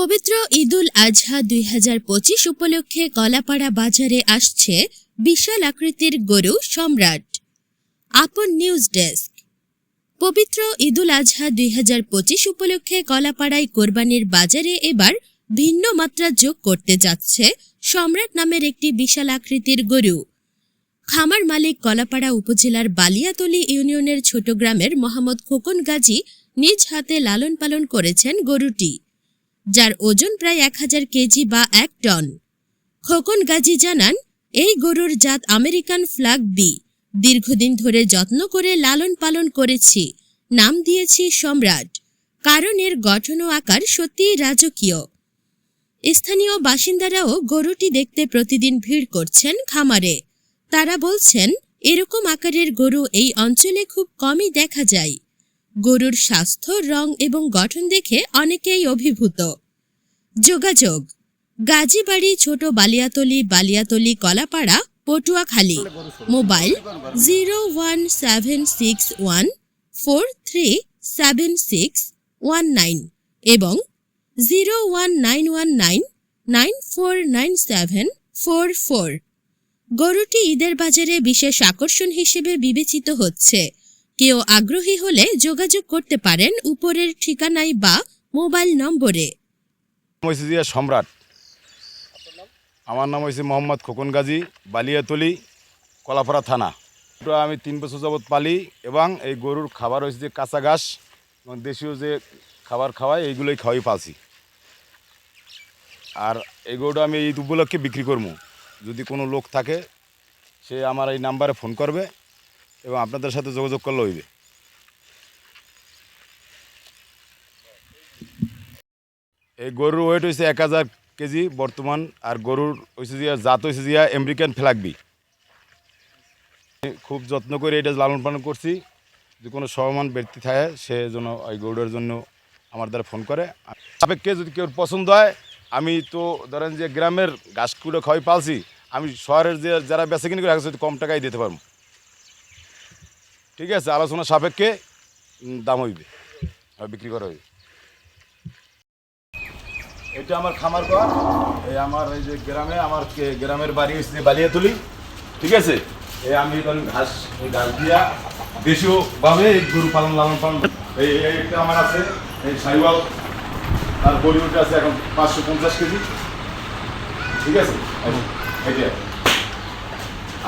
পবিত্র ঈদুল আজহা দুই হাজার পঁচিশ উপলক্ষে কলাপাড়া বাজারে আসছে বিশাল আকৃতির গরু সম্রাট। আপন নিউজ ডেস্ক। পবিত্র ঈদুল আজহা দুই হাজার পঁচিশ উপলক্ষে কলাপাড়ায় কোরবানির বাজারে এবার ভিন্ন মাত্রা যোগ করতে যাচ্ছে সম্রাট নামের একটি বিশাল আকৃতির গরু। খামার মালিক কলাপাড়া উপজেলার বালিয়াতলী ইউনিয়নের ছোট গ্রামের মোহাম্মদ খোকন গাজী নিজ হাতে লালন পালন করেছেন গরুটি। যার ওজন প্রায় এক হাজার কেজি বা এক টন। খোকন গাজী জানান, এই গরুর জাত আমেরিকান ফ্ল্যাগ বি। দীর্ঘদিন ধরে যত্ন করে লালন পালন করেছি। নাম দিয়েছি সম্রাট। কারণ এর গঠন ও আকার সত্যিই রাজকীয়। স্থানীয় বাসিন্দারাও গরুটি দেখতে প্রতিদিন ভিড় করছেন খামারে। তারা বলছেন, এরকম আকারের গরু এই অঞ্চলে খুব কমই দেখা যায়। গরুর স্বাস্থ্য, রং এবং গঠন দেখে অনেকেই অভিভূত। যোগাযোগ। গাজীবাড়ি ছোট Baliatali Baliatali Kalapara, Patuakhali. Mobile zero one seven six one four three seven six one nine এবং zero one nine one nine nine four nine seven four four. গরুটি ঈদের বাজারে বিশেষ আকর্ষণ হিসেবে বিবেচিত হচ্ছে। কেউ আগ্রহী হলে যোগাযোগ করতে পারেন উপরের ঠিকানায় বা মোবাইল নম্বরে। সম্রাট। আমার নাম হয়েছে মোহাম্মদ খোকন গাজী, বালিয়াতলি, কলাপাড়া থানা। আমি তিন বছর যাবৎ পালি এবং এই গরুর খাবার হয়েছে যে কাঁচা ঘাস এবং দেশীয় যে খাবার খাওয়াই, এইগুলোই খাওয়াই পালছি। আর এই গরুটা আমি ঈদ উপলক্ষে বিক্রি করব যদি কোনো লোক থাকে, সে আমার এই নাম্বারে ফোন করবে। এবং আপনাদের সাথে যোগাযোগ করলে হইবে। এই গরুর ওয়েট হয়েছে এক হাজার কেজি বর্তমান, আর গরুর হয়েছে যে জাত হয়েছে যে আমেরিকান ফ্ল্যাগবি খুব যত্ন করে এটা লালন পালন করছি। যে কোনো সমান ব্যক্তি থাকে, সে যেন এই গরুটার জন্য আমার দ্বারা ফোন করে। সাপেক্ষে যদি কেউ পছন্দ হয়, আমি তো ধরেন যে গ্রামের ঘাসগুলো খাওয়াই পালছি, আমি শহরের যে যারা বেচা কিনে করে কম টাকায় দিতে পারব। ঠিক আছে আলোচনা সাপেক্ষে দাম হইবে আর বিক্রি করা হইবে। এটা আমার খামার ঘর এই আমার এই যে গ্রামে আমার গ্রামের বাড়ি হচ্ছে যে বালিয়াতুলি ঠিক আছে? এই আমি এখন ঘাস এই ঘাস দিয়া দেশীয় ভাবে এই গরু পালন লালন পালন এই একটা আমার আছে এই সাইওয়াল আর বলিউড আছে এখন পাঁচশো পঞ্চাশ কেজি। ঠিক আছে? এইটা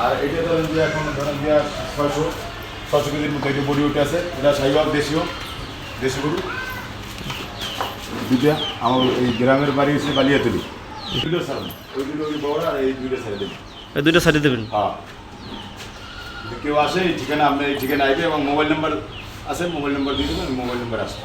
আর এটা ধরেন যে এখন ধরেন যে ছয়শো ছয়শো কেজির মতো এটা বলিউড আছে। এটা সাইওয়াল দেশীয় দেশি গরু। দুইটা আমার এই গ্রামের বাড়ি হচ্ছে বালিয়াতলি। দুটো সার ওই দুটো ওই বড় আর এই দুইটা ছেড়ে দেবেন এই দুইটা সাইডে দেবেন? হ্যাঁ। কেউ আসে এই ঠিকানা আপনার এই ঠিকানা আসবে এবং মোবাইল নাম্বার আছে মোবাইল নাম্বার দিয়ে দেবেন মোবাইল নাম্বার আসবে।